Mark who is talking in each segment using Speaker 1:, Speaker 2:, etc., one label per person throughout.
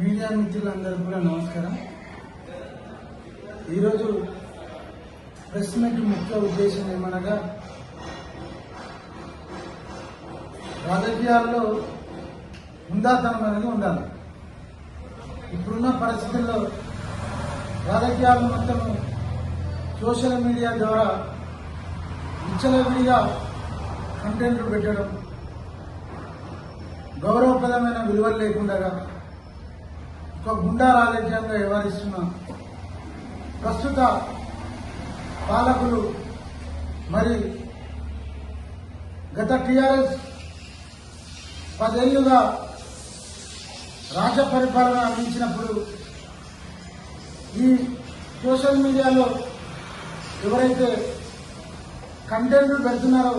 Speaker 1: Media మిత్రులందరూ కూడా నమస్కారం. ఈరోజు ప్రెస్ మీట్ ముఖ్య ఉద్దేశం ఏమనగా రాజకీయాల్లో ఉందాతనం అనేది ఉండాలి. ఇప్పుడున్న పరిస్థితుల్లో రాజకీయాలు మొత్తం సోషల్ మీడియా ద్వారా విచ్చలవిడిగా కంటెంట్లు పెట్టడం గౌరవప్రదమైన విలువలు లేకుండా ఒక గుండా రాజకీయంగా వ్యవహరిస్తున్న. ప్రస్తుత పాలకులు మరి గత టీఆర్ఎస్ పదేళ్ళుగా రాజ్య పరిపాలన అందించినప్పుడు ఈ సోషల్ మీడియాలో ఎవరైతే కంటెంట్ పెడుతున్నారో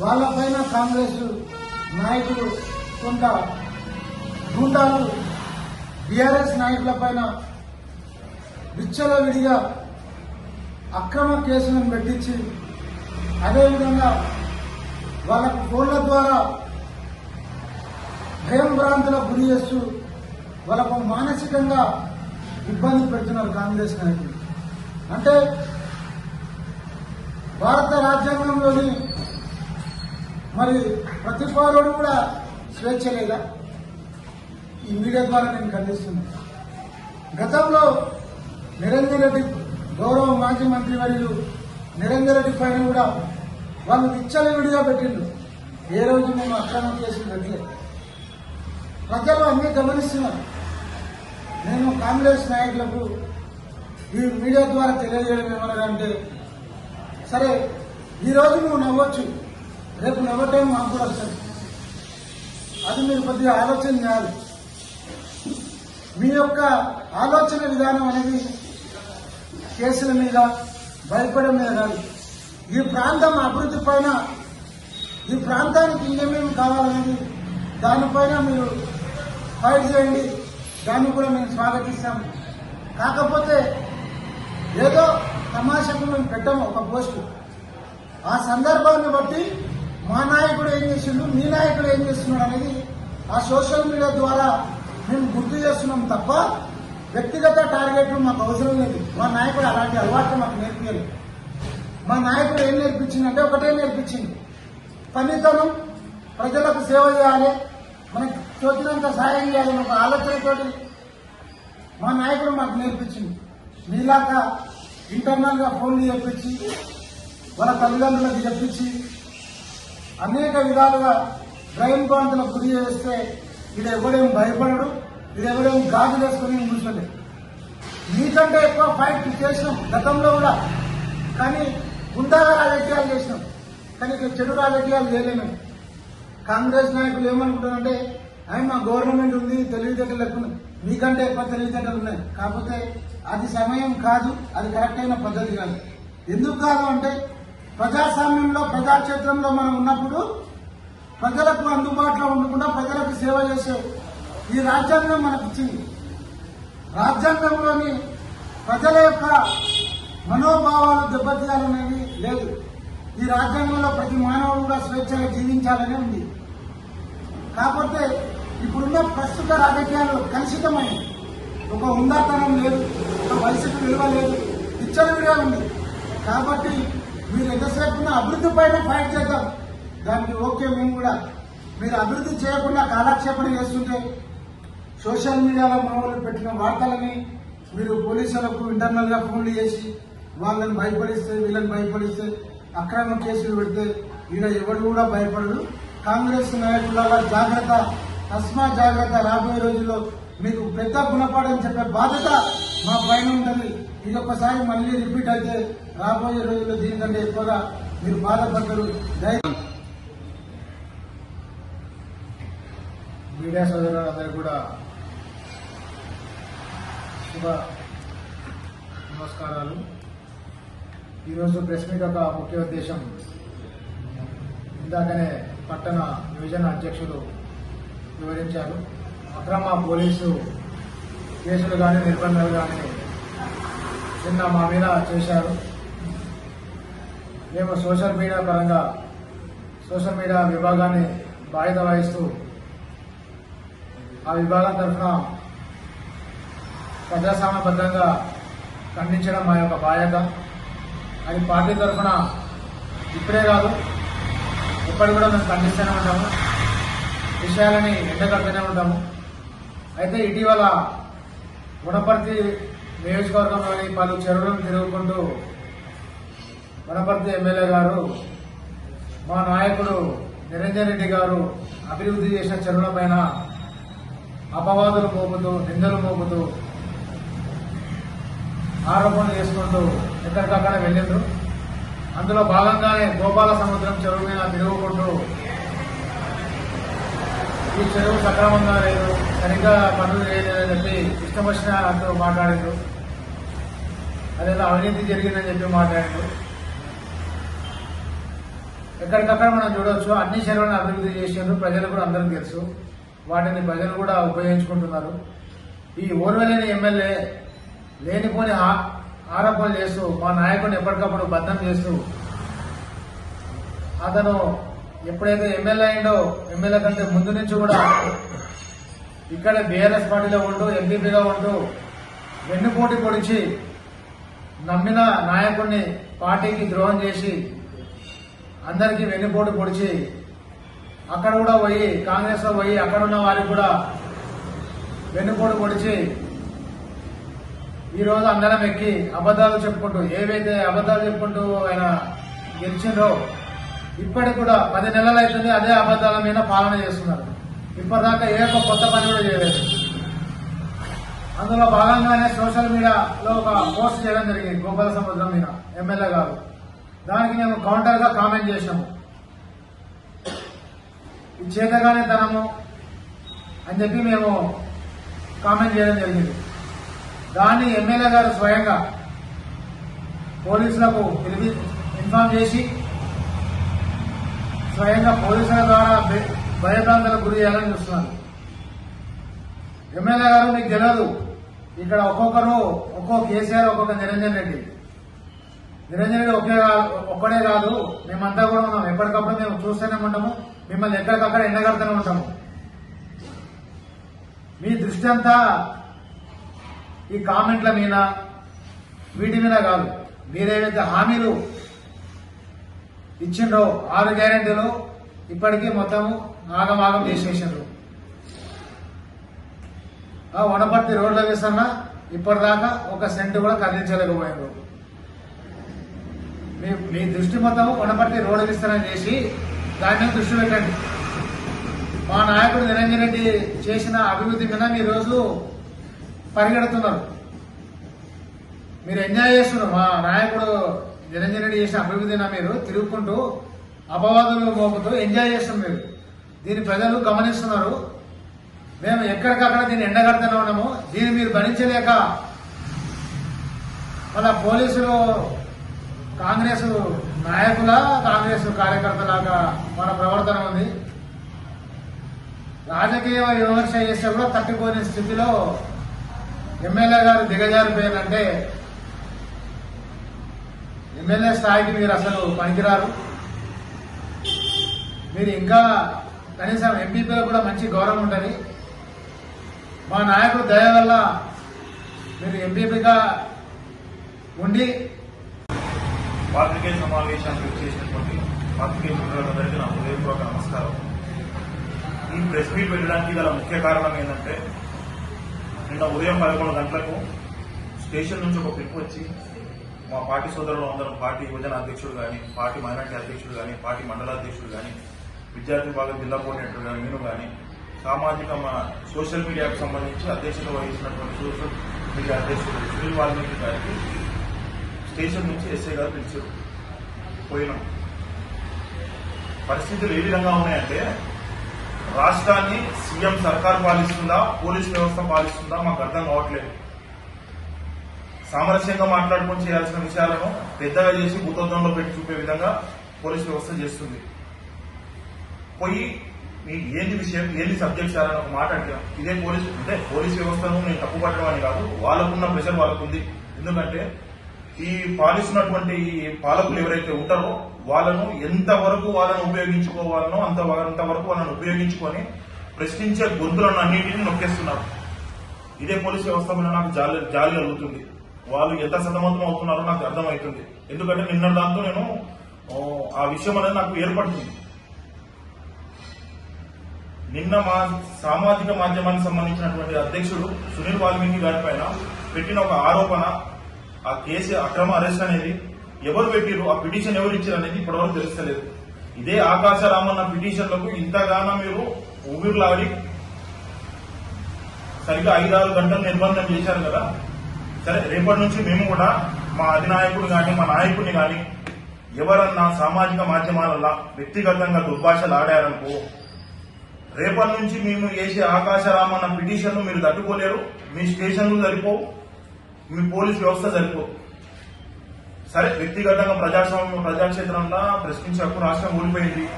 Speaker 1: వాళ్ళపైన కాంగ్రెస్ నాయకులు కొంత గుండాలు బీఆర్ఎస్ నాయకుల పైన విచ్చలవిడిగా అక్రమ కేసులను పెట్టించి అదేవిధంగా వాళ్ళకు ఫోన్ల ద్వారా భయం భ్రాంతులకు గురి చేస్తూ వాళ్ళకు మానసికంగా ఇబ్బంది పెడుతున్నారు కాంగ్రెస్ నాయకులు. అంటే భారత రాజ్యాంగంలోని మరి ప్రతి పౌరుడు కూడా స్వేచ్ఛ లేదా ఈ మీడియా ద్వారా నేను ఖండిస్తున్నాను. గతంలో నిరంజన్ రెడ్డి గౌరవ మాజీ మంత్రి వర్యులు నిరంజన్ రెడ్డి పైన కూడా వాళ్ళు విచ్చలవిడిగా పెట్టిండు ఏ రోజు మేము అక్రమం చేసినట్టు పెట్టలేదు ప్రజలు అన్నీ గమనిస్తున్నారు. నేను కాంగ్రెస్ నాయకులకు ఈ మీడియా ద్వారా తెలియజేయడం ఏమనగంటే సరే ఈరోజు నువ్వు నవ్వచ్చు రేపు నవ్వటం మాకు కూడా వస్తుంది. అది మీరు కొద్దిగా ఆలోచన చేయాలి. మీ యొక్క ఆలోచన విధానం అనేది కేసుల మీద భయపడడం మీద కాదు. ఈ ప్రాంతం అభివృద్ధి పైన ఈ ప్రాంతానికి ఇంకేమేమి కావాలనేది దానిపైన మీరు ఫైట్ చేయండి. దాన్ని కూడా మేము స్వాగతిస్తాము. కాకపోతే ఏదో తమాషకు మేము పెట్టాము ఒక పోస్టు. ఆ సందర్భాన్ని బట్టి మా నాయకుడు ఏం చేసిండు మీ నాయకుడు ఏం చేస్తున్నాడు అనేది ఆ సోషల్ మీడియా ద్వారా మేము గుర్తు చేస్తున్నాం తప్ప వ్యక్తిగత టార్గెట్లు మాకు అవసరం లేదు. మా నాయకుడు అలాంటి అలవాట్లు మాకు నేర్పించలేదు. మా నాయకుడు ఏం నేర్పించిందంటే ఒకటే నేర్పించింది. పనితనం ప్రజలకు సేవ చేయాలి మనకి తోచినంత సాయం చేయాలి ఒక ఆలోచనతోటి మా నాయకుడు మాకు నేర్పించింది. మీలాక ఇంటర్నల్గా ఫోన్లు చెప్పించి వాళ్ళ తల్లిదండ్రులకు చెప్పించి అనేక విధాలుగా డ్రైవింగ్ ప్రాంతాలకు గురి చేస్తే ఇది ఎవడేం భయపడడు ఇది ఎవడేం గాజు వేసుకుని కూర్చోండి మీకంటే ఎక్కువ ఫైట్ చేసినాం గతంలో కూడా. కానీ గుండాగా రాజకీయాలు చేసినాం. కానీ ఇక్కడ చెడు రాజకీయాలు చేయలేము. కాంగ్రెస్ నాయకులు ఏమనుకుంటారంటే ఆయన మా గవర్నమెంట్ ఉంది తెలివితేటలు ఎక్కువ మీకంటే ఎక్కువ తెలివితేటలు ఉన్నాయి. కాకపోతే అది సమయం కాదు అది కరెక్ట్ అయిన పద్ధతి కాదు. ఎందుకు కాదు అంటే ప్రజాస్వామ్యంలో ప్రజాక్షేత్రంలో మనం ఉన్నప్పుడు ప్రజలకు అందుబాటులో ఉండకుండా ప్రజలకు సేవ చేసే ఈ రాజ్యాంగం మనకు ఇచ్చింది రాజ్యాంగంలోని ప్రజల యొక్క మనోభావాలు దెబ్బతీయాలనేవి లేదు. ఈ రాజ్యాంగంలో ప్రతి మానవుడు కూడా స్వేచ్ఛగా జీవించాలని ఉంది. కాకపోతే ఇప్పుడున్న ప్రస్తుత రాజకీయాలు కలుషితమైనవి ఒక ఉందాతనం లేదు ఒక వయసుకు విలువ లేదు ఇచ్చలుగా ఉంది. కాబట్టి మీరు ఎంతసేపు ఉన్న అభివృద్ధి పైన ఫైట్ చేద్దాం. దానికి ఓకే మేము కూడా. మీరు అభివృద్ధి చేయకుండా కాలక్షేపణ చేస్తుంటే సోషల్ మీడియాలో మామూలు పెట్టిన వార్తలని మీరు పోలీసులకు ఇంటర్నల్గా ఫోన్లు చేసి వాళ్ళని భయపడిస్తే వీళ్ళని భయపడిస్తే అక్రమ కేసులు పెడితే ఈయన ఎవరు కూడా భయపడరు కాంగ్రెస్ నాయకుల జాగ్రత్త తస్మా జాగ్రత్త రాబోయే రోజుల్లో మీకు పెద్ద గుణపాఠం చెప్పే బాధ్యత మా పైన ఉంటుంది. ఇది మళ్ళీ రిపీట్ అయితే రాబోయే రోజుల్లో దీనికంటే ఎక్కువగా మీరు బాధపడతారు.
Speaker 2: మీడియా సోదరులందరూ కూడా శుభ నమస్కారాలు. ఈరోజు ప్రెస్ మీట్ యొక్క ముఖ్య ఉద్దేశం ఇందాకనే పట్టణ డివిజన్ అధ్యక్షులు వివరించారు. అక్రమ పోలీసు కేసులు కానీ నిర్బంధాలు కానీ నిన్న మా మీద చేశారు. మేము సోషల్ మీడియా పరంగా సోషల్ మీడియా విభాగాన్ని బాధ్యత వహిస్తూ ఆ విభాగం తరఫున ప్రజాస్వామ్యబద్ధంగా ఖండించడం మా యొక్క బాధ్యత. అది పార్టీ తరఫున ఇప్పుడే కాదు ఇప్పటి కూడా మేము ఖండిస్తూనే ఉంటాము. విషయాలని ఎండగడుతూనే ఉంటాము. అయితే ఇటీవల గుణపర్తి నియోజకవర్గంలోని పలు చెరువులను తిరుగుకుంటూ వనపర్తి ఎమ్మెల్యే గారు మా నాయకుడు నిరంజన్ రెడ్డి గారు అభివృద్ధి చేసిన చెరువుల పైన అపవాదులు మోపుతూ నిందలు మోపుతూ ఆరోపణలు చేసుకుంటూ ఎక్కడికక్కడ వెళ్ళిండ్రు. అందులో భాగంగానే గోపాల సముద్రం చెరువు మీద తిరుగుకుంటూ ఈ చెరువు సక్రమంగా లేదు సరిగ్గా పనులు చేయలేదని చెప్పి ఇష్టం అంటూ మాట్లాడిండ్రు. అదేదో అవినీతి జరిగిందని చెప్పి మాట్లాడిండ్రు. ఎక్కడికక్కడ మనం చూడవచ్చు అన్ని చెరువులను అభివృద్ధి చేసిండ్రు ప్రజలు కూడా అందరికీ తెలుసు. వాటిని ప్రజలు కూడా ఉపయోగించుకుంటున్నారు. ఈ ఓర్వలేని ఎమ్మెల్యే లేనిపోని ఆ- ఆరోపణలు చేస్తూ మా నాయకుడిని ఎప్పటికప్పుడు బద్దం చేస్తూ అతను ఎప్పుడైతే ఎమ్మెల్యే అయిండో ఎమ్మెల్యే కంటే ముందు నుంచి కూడా ఇక్కడ బీఆర్ఎస్ పార్టీలో ఉంటూ ఎంపీపీగా ఉంటూ వెన్నుపోటీ పొడిచి నమ్మిన నాయకుడిని పార్టీకి ద్రోహం చేసి అందరికీ వెన్నుపోటు పొడిచి అక్కడ కూడా పోయి కాంగ్రెస్లో పోయి అక్కడ ఉన్న వారికి కూడా వెన్నుపోటు పొడిచి ఈ రోజు అందరం ఎక్కి అబద్ధాలు చెప్పుకుంటూ ఏవైతే అబద్ధాలు చెప్పుకుంటూ ఆయన గెలిచిందో ఇప్పటికి కూడా పది నెలలు అవుతుంది అదే అబద్ధాల మీద పాలన చేస్తున్నారు. ఇప్పటిదాకా ఏ ఒక్క కొత్త పని కూడా చేయలేదు. అందులో భాగంగానే సోషల్ మీడియాలో ఒక పోస్ట్ చేయడం జరిగింది గోపాల సముద్రం మీద ఎమ్మెల్యే గారు. దానికి మేము కౌంటర్గా కామెంట్ చేసినాము. చేతగానే తనము అని చెప్పి మేము కామెంట్ చేయడం జరిగింది. దాన్ని ఎమ్మెల్యే గారు స్వయంగా పోలీసులకు పిలిపి ఇన్ఫార్మ్ చేసి స్వయంగా పోలీసుల ద్వారా భయ- గురి చేయాలని చూస్తున్నారు. ఎమ్మెల్యే గారు మీకు తెలియదు ఇక్కడ ఒక్కొక్కరు ఒక్కో కేసీఆర్ ఒక్కొక్క నిరంజన్ రెడ్డి. నిరంజన్ రెడ్డి ఒకే ఒక్కడే కాదు మేమంతా కూడా ఉన్నాం. ఎప్పటికప్పుడు మేము చూస్తూనే ఉంటాము. మిమ్మల్ని ఎక్కడికక్కడ ఎండగడుతూనే ఉంటాము. మీ దృష్టి అంతా ఈ కామెంట్ల మీద వీటి మీద కాదు. మీరేవైతే హామీలు ఇచ్చిండ్రో ఆరు గ్యారెంటీలు ఇప్పటికీ మొత్తము ఆగమాగం చేసేసిండ్రు. ఆ వనపర్తి రోడ్ల వేసన్నా ఇప్పటిదాకా ఒక సెంట్ కూడా కదిలించలేకపోయారు మీ మీ దృష్టి మొత్తం వనపర్తి రోడ్డు విస్తరణ చేసి దాని మీద దృష్టి పెట్టండి. మా నాయకుడు నిరంజన్ రెడ్డి చేసిన అభివృద్ధి మీద మీరు రోజు పరిగెడుతున్నారు. మీరు ఎంజాయ్ చేస్తున్నారు. మా నాయకుడు నిరంజన్ రెడ్డి చేసిన అభివృద్ధిన మీరు తిరుగుకుంటూ అపవాదులు మోపుతూ ఎంజాయ్ చేస్తున్నారు మీరు. దీన్ని ప్రజలు గమనిస్తున్నారు. మేము ఎక్కడికక్కడ దీన్ని ఎండగడుతూనే ఉన్నాము. దీన్ని మీరు భరించలేక మళ్ళా పోలీసులు కాంగ్రెస్ నాయకుల కాంగ్రెస్ కార్యకర్తలాగా మన ప్రవర్తన ఉంది. రాజకీయ విమర్శ చేస్తే కూడా తట్టుకోని స్థితిలో ఎమ్మెల్యే గారు దిగజారిపోయారంటే ఎమ్మెల్యే స్థాయికి మీరు అసలు పనికిరారు. మీరు ఇంకా కనీసం ఎంపీపీలో కూడా మంచి గౌరవం ఉంటుంది. మా నాయకుడు దయ వల్ల మీరు ఎంపీపీగా ఉండి
Speaker 3: పాత్రికేయ సమావేశానికి చేసినటువంటి పాత్రికేయ మిత్రులందరికీ నా హృదయపూర్వక నమస్కారం. ఈ ప్రెస్ మీట్ పెట్టడానికి గల ముఖ్య కారణం ఏంటంటే నిన్న ఉదయం పదకొండు గంటలకు స్టేషన్ నుంచి ఒక పిలుపు వచ్చి మా పార్టీ సోదరులు అందరం పార్టీ యువజన అధ్యక్షుడు కానీ పార్టీ మైనార్టీ అధ్యక్షుడు కానీ పార్టీ మండల అధ్యక్షుడు కానీ విద్యార్థి విభాగం జిల్లా కోఆర్డినేటర్ కానీ నేను కానీ సామాజిక సోషల్ మీడియాకు సంబంధించి అధ్యక్షత వహించినటువంటి సోషల్ మీడియా అధ్యక్షుడు సునీల్ వాల్మీకి గారికి స్టేషన్ నుంచి ఎస్ఐ గారు పిలిచారు. పోయినాం. పరిస్థితులు ఏ విధంగా ఉన్నాయంటే రాష్ట్రాన్ని సీఎం సర్కార్ పాలిస్తుందా పోలీస్ వ్యవస్థ పాలిస్తుందా మాకు అర్థం కావట్లేదు. సామరస్యంగా మాట్లాడుకొని చేయాల్సిన విషయాలను పెద్దగా చేసి భూతద్దంలో పెట్టి చూపే విధంగా పోలీస్ వ్యవస్థ చేస్తుంది. పోయి మీకు ఏంది విషయం ఏంది సబ్జెక్ట్ సార్ అని ఒక మాట అడిగాం. ఇదే పోలీస్ అంటే పోలీస్ వ్యవస్థను నేను తప్పు పట్టడం అని కాదు వాళ్ళకున్న ప్రెషర్ వాళ్ళకుంది. ఎందుకంటే ఈ పాలిస్తున్నటువంటి ఈ పాలకులు ఎవరైతే ఉంటారో వాళ్ళను ఎంతవరకు వాళ్ళను ఉపయోగించుకోవాలనో అంత అంతవరకు వాళ్ళని ఉపయోగించుకొని ప్రశ్నించే గొంతులను అన్నింటినీ నొక్కేస్తున్నారు. ఇదే పోలీస్ వ్యవస్థ మీద నాకు జాలి జాలి కలుగుతుంది వాళ్ళు ఎంత సతమతం అవుతున్నారో నాకు అర్థమవుతుంది. ఎందుకంటే నిన్న దాంతో నేను ఆ విషయం అనేది నాకు ఏర్పడుతుంది. నిన్న మా సామాజిక మాధ్యమానికి సంబంధించినటువంటి అధ్యక్షుడు సునీల్ వాల్మీకి గారి పైన పెట్టిన ఒక ఆరోపణ ఆ కేసు అక్రమ అరెస్ట్ అనేది ఎవరు పెట్టిరు ఆ పిటిషన్ ఎవరు ఇచ్చారు అనేది ఇప్పటివరకు తెలుస్తలేదు. ఇదే ఆకాశరామన్న పిటిషన్లకు ఇంతగానో మీరు ఊపిరిలాడి సరిగ్గా ఐదారు గంటలు నిర్బంధం చేశారు కదా? సరే రేపటి నుంచి మేము కూడా మా అధినాయకుడు కానీ మా నాయకుడిని కానీ ఎవరన్నా సామాజిక మాధ్యమాలలో వ్యక్తిగతంగా దుర్భాషలు ఆడారనుకో రేపటి నుంచి మేము వేసే ఆకాశరామన్న పిటిషన్ మీరు తట్టుకోలేరు మీ స్టేషన్లు సరిపోవు. మీ పోలీస్ వ్యవస్థ సరిపోవు సరే వ్యక్తిగతంగా ప్రజాస్వామ్యం ప్రజాక్షేత్రంలో ప్రశ్నించే హక్కు రాష్ట్రం ఓడిపోయింది.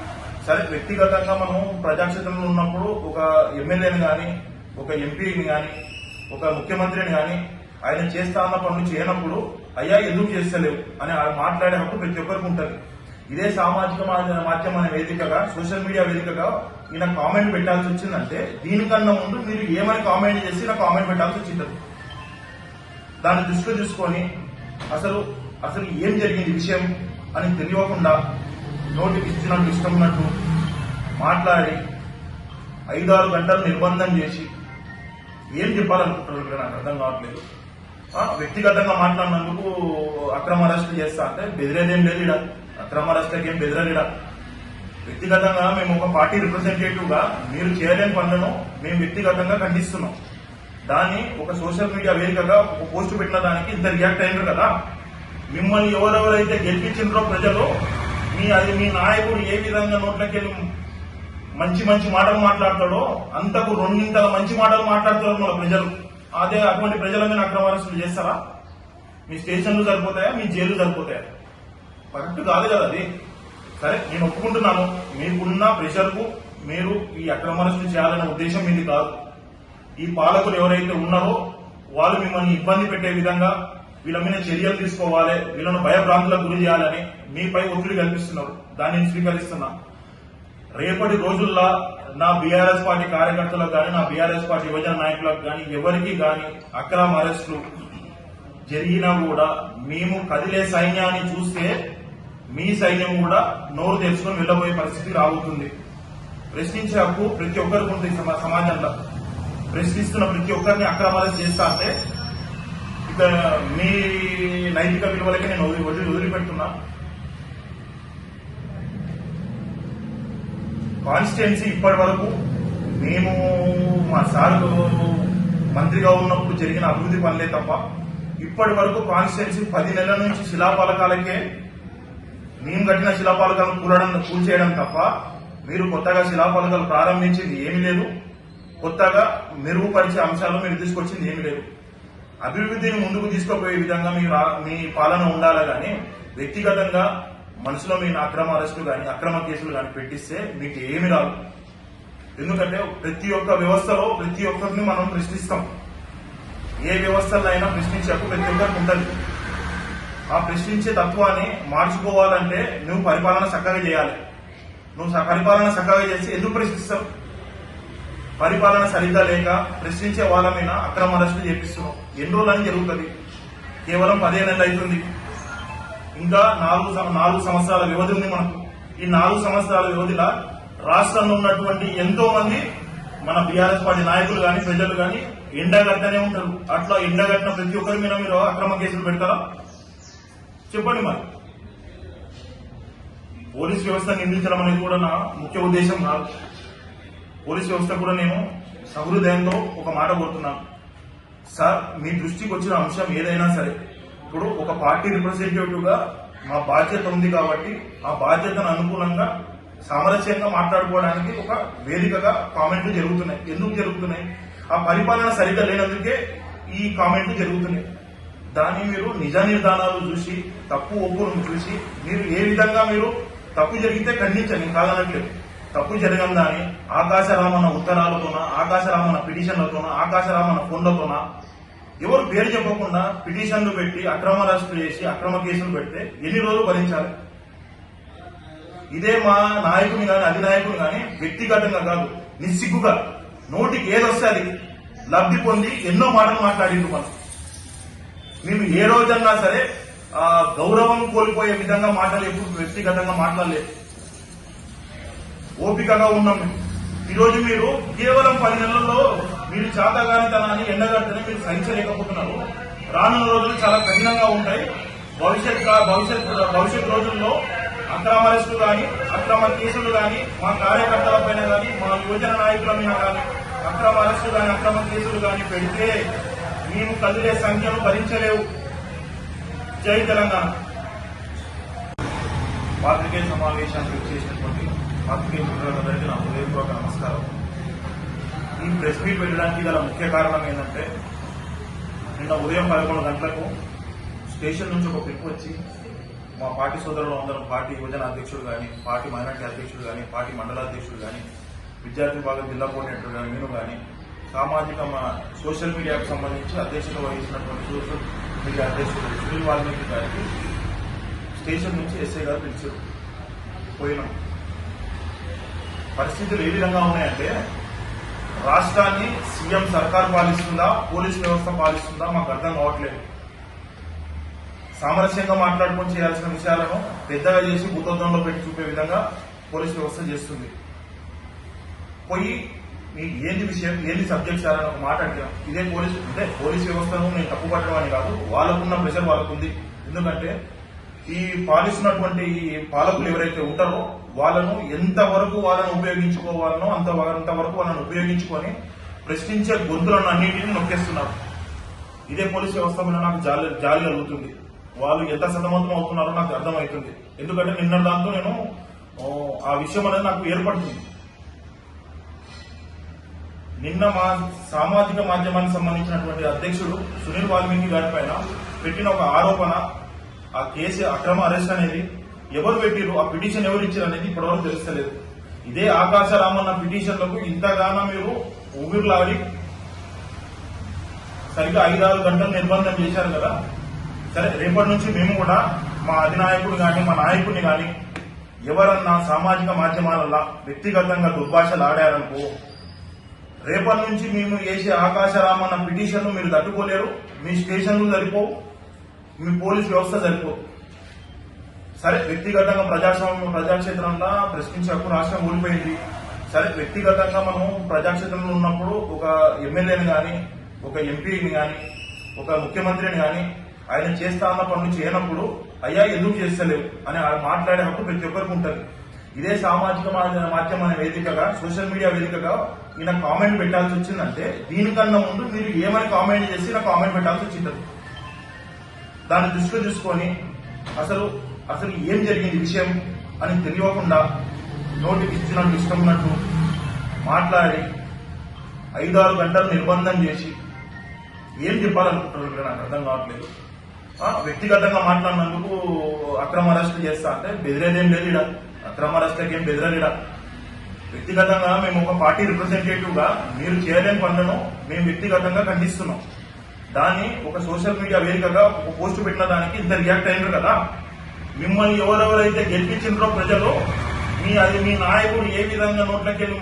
Speaker 3: సరే వ్యక్తిగతంగా మనం ప్రజాక్షేత్రంలో ఉన్నప్పుడు ఒక ఎమ్మెల్యేని కానీ ఒక ఎంపీని కానీ ఒక ముఖ్యమంత్రిని కానీ ఆయన చేస్తా అన్న పనులు చేయనప్పుడు అయ్యా ఎందుకు చేస్తలేవు? అని మాట్లాడే హక్కు ప్రతి ఒక్కరికి ఉంటుంది. ఇదే సామాజిక మా- మాధ్యమ వేదికగా సోషల్ మీడియా వేదికగా ఈయన కామెంట్ పెట్టాల్సి వచ్చిందంటే దీనికన్నా ముందు మీరు ఏమని కామెంట్ చేసి నాకు కామెంట్ పెట్టాల్సి వచ్చింది. దాన్ని దృష్టిలో చూసుకొని అసలు అసలు ఏం జరిగింది విషయం అని తెలియకుండా నోటికి ఇచ్చినట్టు ఇష్టం ఉన్నట్టు మాట్లాడి ఐదారు గంటలు నిర్బంధం చేసి ఏం చెప్పాలనుకుంటున్నారు ఇక్కడ నాకు అర్థం కావట్లేదు. వ్యక్తిగతంగా మాట్లాడినందుకు అక్రమ అరెస్ట్ చేస్తా అంటే బెదిరేదేం లేదు ఇడ అక్రమ అరెస్ట్లకి ఏం బెదిరలేడా వ్యక్తిగతంగా మేము ఒక పార్టీ రిప్రజెంటేటివ్గా మీరు చేయలేని పనులను మేము వ్యక్తిగతంగా ఖండిస్తున్నాం. దాన్ని ఒక సోషల్ మీడియా వేదికగా ఒక పోస్ట్ పెట్టిన దానికి ఇంత రియాక్ట్ అయినారు కదా. మిమ్మల్ని ఎవరెవరైతే గెలిపించారో ప్రజలు మీ అది మీ నాయకుడు ఏ విధంగా నోట్లకెళ్ళి మంచి మంచి మాటలు మాట్లాడతాడో అంతకు రెండింతల మంచి మాటలు మాట్లాడతారు మన ప్రజలు. అదే అటువంటి ప్రజల మీద అక్రమ అరెస్టులు చేస్తారా? మీ స్టేషన్లు సరిపోతాయా? మీ జైలు సరిపోతాయా? కరెక్ట్ కాదు కదా అది. సరే నేను ఒప్పుకుంటున్నాను. మీకున్న ప్రెషర్కు మీరు ఈ అక్రమ అరెస్టులు చేయాలనే ఉద్దేశం మీది కాదు. ఈ పాలకులు ఎవరైతే ఉన్నారో వాళ్ళు మిమ్మల్ని ఇబ్బంది పెట్టే విధంగా వీళ్ళ మీద చర్యలు తీసుకోవాలి వీళ్ళను భయభ్రాంతులకు గురి చేయాలని మీపై ఒత్తిడి కల్పిస్తున్నారు. దాన్ని స్వీకరిస్తున్నా. రేపటి రోజుల్లో నా బీఆర్ఎస్ పార్టీ కార్యకర్తలకు కానీ నా బీఆర్ఎస్ పార్టీ యువజన నాయకులకు కానీ ఎవరికి కానీ అక్రమ అరెస్టులు జరిగినా కూడా మేము కదిలే సైన్యాన్ని చూస్తే మీ సైన్యం కూడా నోరు తెరుచుకొని వెళ్ళబోయే పరిస్థితి రాబోతుంది. ప్రశ్నించే హక్కు ప్రతి ఒక్కరికి ఉంటుంది సమాజంలో. ప్రశ్నిస్తున్న ప్రతి ఒక్కరిని అక్రమాలు చేస్తా అంటే ఇక మీ నైతిక విలువలకి నేను వదిలి వదిలి వదిలిపెడుతున్నా. కాన్స్టిట్యున్సీ ఇప్పటి వరకు మేము మా సార్ మంత్రిగా ఉన్నప్పుడు జరిగిన అభివృద్ధి పనులే తప్ప ఇప్పటి వరకు కాన్స్టిట్యున్సీ పది నెలల నుంచి శిలాపాలకాలకే మేము కట్టిన శిలాపాలకాలను కూలడం కూల్చేయడం తప్ప మీరు కొత్తగా శిలాపాలకాలు ప్రారంభించింది ఏమీ లేదు. కొత్తగా మెరుగుపరిచే అంశాలు మీరు తీసుకొచ్చింది ఏమి లేదు. అభివృద్ధిని ముందుకు తీసుకుపోయే విధంగా మీ మీ పాలన ఉండాలి కానీ వ్యక్తిగతంగా మనసులో మీ అక్రమ అరెస్టులు కానీ అక్రమ కేసులు కానీ పెట్టిస్తే మీకు ఏమి రాదు. ఎందుకంటే ప్రతి ఒక్క వ్యవస్థలో ప్రతి ఒక్కరిని మనం ప్రశ్నిస్తాం. ఏ వ్యవస్థలో అయినా ప్రశ్నించకు ప్రతి ఒక్కరికి ఉంటుంది. ఆ ప్రశ్నించే తత్వాన్ని మార్చుకోవాలంటే నువ్వు పరిపాలన చక్కగా చేయాలి. నువ్వు పరిపాలన చక్కగా చేసి ఎందుకు ప్రశ్నిస్తావు? పరిపాలన సరిగ్గా లేక ప్రశ్నించే వాళ్ళ మీద అక్రమ అరెస్టులు చేపిస్తున్నాం. ఎన్ని రోజులని జరుగుతుంది. కేవలం పదే నెలలు అవుతుంది. ఇంకా నాలుగు నాలుగు సంవత్సరాల వ్యవధి ఉంది మనకు. ఈ నాలుగు సంవత్సరాల వ్యవధిలో రాష్ట్రంలో ఉన్నటువంటి ఎంతో మంది మన బీఆర్ఎస్ పార్టీ నాయకులు కానీ ప్రజలు కానీ ఎండగట్టనే ఉంటారు. అట్లా ఎండగట్టిన ప్రతి ఒక్కరి మీద మీరు అక్రమ కేసులు పెడతారా? చెప్పండి మరి. పోలీస్ వ్యవస్థ నిందించడం అనేది కూడా నా ముఖ్య ఉద్దేశం కాదు. పోలీస్ వ్యవస్థ కూడా నేను సహృదయంతో ఒక మాట కోరుతున్నాను సార్ మీ దృష్టికి వచ్చిన అంశం ఏదైనా సరే ఇప్పుడు ఒక పార్టీ రిప్రజెంటేటివ్గా మా బాధ్యత ఉంది కాబట్టి ఆ బాధ్యతను అనుకూలంగా సామరస్యంగా మాట్లాడుకోవడానికి ఒక వేదికగా కామెంట్లు జరుగుతున్నాయి. ఎందుకు జరుగుతున్నాయి? ఆ పరిపాలన సరిగ్గా లేనందుకే ఈ కామెంట్లు జరుగుతున్నాయి. దాన్ని మీరు నిజ నిర్ధానాలు చూసి తప్పు ఒప్పును చూసి మీరు ఏ విధంగా మీరు తప్పు జరిగితే ఖండించండి కాదనట్లేదు. తప్పు జరగందని ఆకాశరామన్న ఉత్తరాలతోన ఆకాశరామన్న పిటిషన్లతోన ఆకాశరామన్న ఫోన్లతోన ఎవరు పేరు చెప్పకుండా పిటిషన్లు పెట్టి అక్రమ అరెస్టులు చేసి అక్రమ కేసులు పెడితే ఎన్ని రోజులు భరించాలి? ఇదే మా నాయకుని కానీ అధినాయకుని కానీ వ్యక్తిగతంగా కాదు నిస్సిగ్గుగా. నోటికి ఏదొస్తే అది లబ్ధి పొంది ఎన్నో మాటలు మాట్లాడిండు మనం. మేము ఏ రోజన్నా సరే గౌరవం కోల్పోయే విధంగా మాటలు ఎప్పుడు వ్యక్తిగతంగా మాట్లాడలేదు. ఓపికగా ఉన్నాం ఈరోజు మీరు కేవలం పది నెలల్లో మీరు చేతగానితనాన్ని ఎండగట్టని మీరు సహించలేకపోతున్నారు. రానున్న రోజులు చాలా కఠినంగా ఉంటాయి. భవిష్యత్ భవిష్యత్ భవిష్యత్ రోజుల్లో అక్రమరెస్టులు కానీ అక్రమ కేసులు కానీ మా కార్యకర్తల పైన కానీ మా యువజన నాయకుల మీద కానీ అక్రమ అరెస్టులు కానీ అక్రమ కేసులు కానీ పెడితే మేము కదిలే సంఖ్యను భరించలేవు. జై తెలంగాణ. పాత్రికేయ సమావేశానికి చేసినటువంటి పాత్రికేయ మిత్రులందరికీ నా హృదయపూర్వక నమస్కారం. ఈ ప్రెస్ మీట్ పెట్టడానికి గల ముఖ్య కారణం ఏంటంటే నిన్న ఉదయం పదకొండు గంటలకు స్టేషన్ నుంచి ఒక పిక్ వచ్చి మా పార్టీ సోదరులు అందరం పార్టీ యువజన అధ్యక్షుడు కానీ పార్టీ మైనార్టీ అధ్యక్షుడు కానీ పార్టీ మండల అధ్యక్షుడు కానీ విద్యార్థి విభాగం జిల్లా కోఆర్డినేటర్ కానీ నేను కానీ సామాజిక మన సోషల్ మీడియాకు సంబంధించి అధ్యక్షత వహించినటువంటి సోషల్ మీడియా అధ్యక్షుడు సునీల్ వాల్మీకి గారికి స్టేషన్ నుంచి ఎస్ఐ గారు పిలిచారు. పోయినాం. పరిస్థితులు ఏ విధంగా ఉన్నాయంటే రాష్ట్రాన్ని సీఎం సర్కార్ పాలిస్తుందా పోలీస్ వ్యవస్థ పాలిస్తుందా మాకు అర్థం కావట్లేదు. సామరస్యంగా మాట్లాడుకొని చేయాల్సిన విషయాలను పెద్దగా చేసి భూతద్దంలో పెట్టి చూపే విధంగా పోలీస్ వ్యవస్థ చేస్తుంది. పోయి మీకు ఏంది విషయం ఏంది సబ్జెక్ట్ సార్ అని ఒక మాట అడిగాం. ఇదే పోలీస్ అంటే పోలీస్ వ్యవస్థను నేను తప్పు పట్టడం అని కాదు వాళ్ళకున్న ప్రెషర్ వాళ్ళకుంది. ఎందుకంటే ఈ పాలిస్తున్నటువంటి ఈ పాలకులు ఎవరైతే ఉంటారో వాళ్ళను ఎంతవరకు వాళ్ళను ఉపయోగించుకోవాలనో అంత అంతవరకు వాళ్ళని ఉపయోగించుకొని ప్రశ్నించే గొంతులను అన్నింటినీ నొక్కేస్తున్నారు. ఇదే పోలీస్ వ్యవస్థ మీద నాకు జాలి జాలి కలుగుతుంది వాళ్ళు ఎంత సతమతం అవుతున్నారో నాకు అర్థమవుతుంది. ఎందుకంటే నిన్న దాంతో నేను ఆ విషయం అనేది నాకు ఏర్పడుతుంది. నిన్న మా సామాజిక మాధ్యమానికి సంబంధించినటువంటి అధ్యక్షుడు సునీల్ వాల్మీకి గారి పైన పెట్టిన ఒక ఆరోపణ ఆ కేసు అక్రమ అరెస్ట్ అనేది ఎవరు పెట్టిరు ఆ పిటిషన్ ఎవరు ఇచ్చారు అనేది ఇప్పటివరకు తెలుస్తలేదు. ఇదే ఆకాశరామన్న పిటిషన్లకు ఇంతగానో మీరు ఊపిరిలాడి సరిగ్గా ఐదారు గంటలు నిర్బంధం చేశారు కదా? సరే రేపటి నుంచి మేము కూడా మా అధినాయకుడు కానీ మా నాయకుడిని కానీ ఎవరన్నా సామాజిక మాధ్యమాలలో వ్యక్తిగతంగా దుర్భాషలు ఆడారనుకో రేపటి నుంచి మేము వేసే ఆకాశరామన్న పిటిషన్ మీరు తట్టుకోలేరు. మీ స్టేషన్లు సరిపోవు. మీ పోలీస్ వ్యవస్థ సరిపోవు సరే వ్యక్తిగతంగా ప్రజాస్వామ్యం ప్రజాక్షేత్రంలో ప్రశ్నించే హక్కు రాష్ట్రం ఓడిపోయింది. సరే వ్యక్తిగతంగా మనం ప్రజాక్షేత్రంలో ఉన్నప్పుడు ఒక ఎమ్మెల్యేని కానీ ఒక ఎంపీని కానీ ఒక ముఖ్యమంత్రిని కానీ ఆయన చేస్తా అన్న పనులు చేయనప్పుడు అయ్యా ఎందుకు చేస్తలేవు? అని మాట్లాడే హక్కు ప్రతి ఒక్కరికి ఉంటుంది. ఇదే సామాజిక మా- మాధ్యమ వేదికగా సోషల్ మీడియా వేదికగా ఈయన కామెంట్ పెట్టాల్సి వచ్చిందంటే దీనికన్నా ముందు మీరు ఏమని కామెంట్ చేసి నాకు కామెంట్ పెట్టాల్సి వచ్చింది. దాన్ని దృష్టిలో చూసుకొని అసలు అసలు ఏం జరిగింది విషయం అని తెలియకుండా నోటికి ఇచ్చినట్టు ఇష్టం ఉన్నట్టు మాట్లాడి ఐదారు గంటలు నిర్బంధం చేసి ఏం చెప్పాలనుకుంటున్నారు ఇక్కడ నాకు అర్థం కావట్లేదు. వ్యక్తిగతంగా మాట్లాడినందుకు అక్రమ అరెస్ట్ చేస్తా అంటే బెదిరేదేం లేదు ఇడ అక్రమ అరెస్ట్లకి ఏం బెదిరలేడా వ్యక్తిగతంగా మేము ఒక పార్టీ రిప్రజెంటేటివ్గా మీరు చేయలేని పనులను మేము వ్యక్తిగతంగా ఖండిస్తున్నాం. దాన్ని ఒక సోషల్ మీడియా వేదికగా ఒక పోస్ట్ పెట్టిన దానికి ఇంత రియాక్ట్ అయినారు కదా. మిమ్మల్ని ఎవరెవరైతే గెలిపించారో ప్రజలు మీ అది మీ నాయకుడు ఏ విధంగా నోట్లకెళ్ళి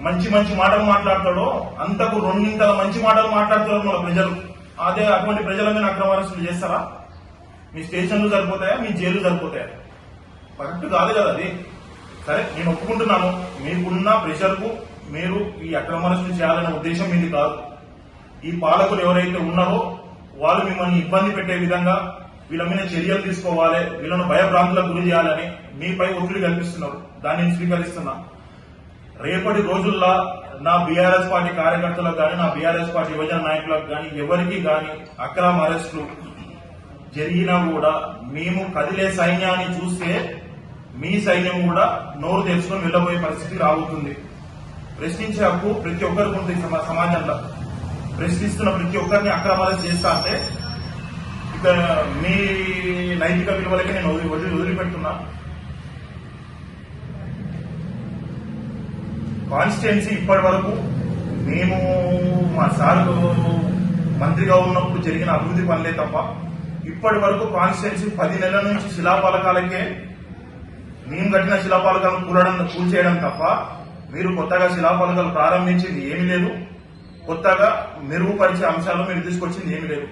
Speaker 3: మంచి మంచి మాటలు మాట్లాడతాడో అంతకు రెండింతల మంచి మాటలు మాట్లాడతారు మన ప్రజలు. అదే అటువంటి ప్రజల మీద అక్రమారస్తులు చేస్తారా? మీ స్టేషన్లు సరిపోతాయా? మీ జైలు సరిపోతాయా? కరెక్ట్ కాదు కదా అది. సరే నేను ఒప్పుకుంటున్నాను. మీకున్న ప్రెషర్కు మీరు ఈ అక్రమ చేయాలనే ఉద్దేశం మీది కాదు. ఈ పాలకులు ఎవరైతే ఉన్నారో వాళ్ళు మిమ్మల్ని ఇబ్బంది పెట్టే విధంగా వీళ్ళ మీద చర్యలు తీసుకోవాలి వీళ్ళను భయభ్రాంతులకు గురి చేయాలని మీపై ఒత్తిడి కల్పిస్తున్నారు. దాన్ని నేను స్వీకరిస్తున్నా. రేపటి రోజుల్లో నా బీఆర్ఎస్ పార్టీ కార్యకర్తలకు కానీ నా బీఆర్ఎస్ పార్టీ యువజన నాయకులకు కానీ ఎవరికి కానీ అక్రమ అరెస్టులు జరిగినా కూడా మేము కదిలే సైన్యాన్ని చూస్తే మీ సైన్యం కూడా నోరు తెరుచుకొని వెళ్ళబోయే పరిస్థితి రాబోతుంది. ప్రశ్నించే హక్కు ప్రతి ఒక్కరికి ఉంది సమాజంలో. ప్రశ్నిస్తున్న ప్రతి ఒక్కరిని అక్రమాలు చేస్తా అంటే మీ నైతిక విలువలకి నేను వదిలి వదిలిపెడుతున్నా. కాన్స్టిట్యున్సీ ఇప్పటి వరకు మేము మా సార్ మంత్రిగా ఉన్నప్పుడు జరిగిన అభివృద్ధి పనులే తప్ప ఇప్పటి వరకు కాన్స్టిట్యున్సీ పది నెలల నుంచి శిలాపాలకాలకే మేము కట్టిన శిలాపాలకాలను కూలడం కూల్చేయడం తప్ప మీరు కొత్తగా శిలాపాలకాలు ప్రారంభించింది ఏమీ లేదు. కొత్తగా మెరుగుపరిచే అంశాలు మీరు తీసుకొచ్చింది ఏమీ లేదు.